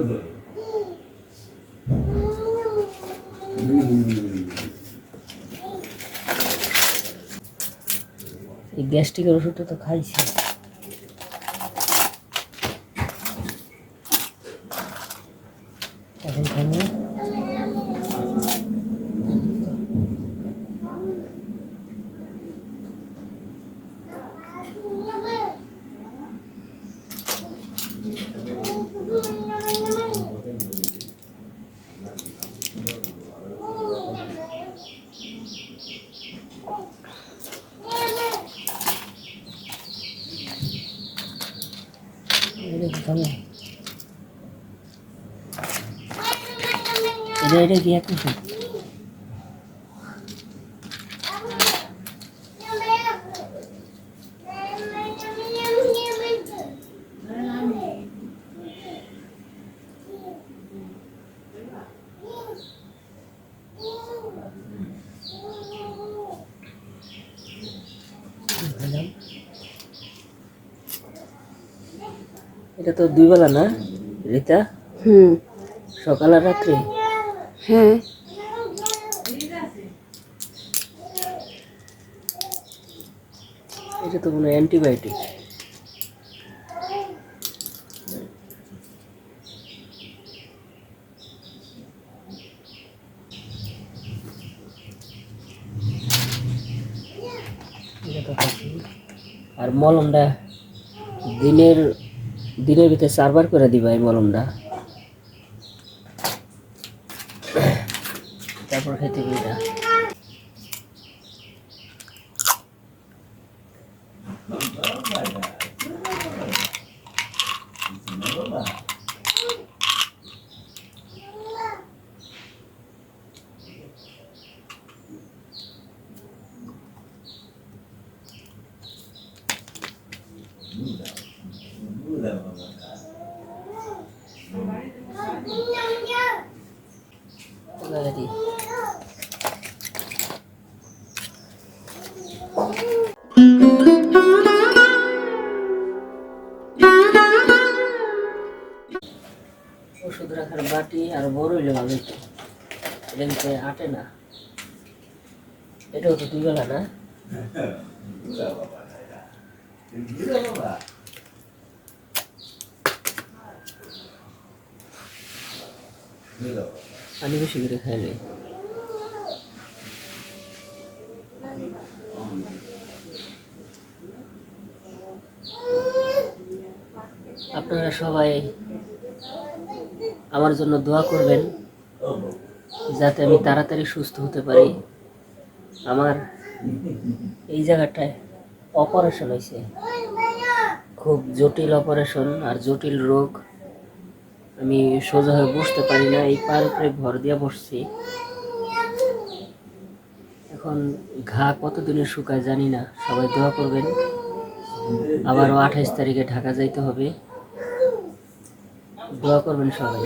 এই গ্যাস্ট্রিকের ওষুধটা তো খাইছি। এখন খাব এটা কি খাব এটা এটা কি এক ওষুধ খেলাম। এটা তো দুই বেলা না রিতা হুম। সকাল আর রাত্রে? হ্যাঁ। এটা তো কোনো অ্যান্টিবায়োটিক। আর মলমটা দিনের দিনের ভিতরে সার্ভার করে দিবা এই মলমটা। তারপর খেতে হবে লাগাতে ওষুধ রাখার বাটি আর বড় হইলে ভালো এটা আটে না। এটাও তো দুই বেলা না? পানি বেশি করে খাইলে আপনারা সবাই আমার জন্য দোয়া করবেন, যাতে আমি তাড়াতাড়ি সুস্থ হতে পারি। আমার এই জায়গাটায় অপারেশন হয়েছে। খুব জটিল অপারেশন আর জটিল রোগ। আমি সোজা হয়ে বসতে পারি না, এই পায়ের উপরে ভর দিয়ে বসছি। এখন ঘা কতদিনে শুকায় জানি না, সবাই দোয়া করবেন। আবারও আঠাইশ তারিখে ঢাকা যাইতে হবে। দোয়া করবেন সবাই।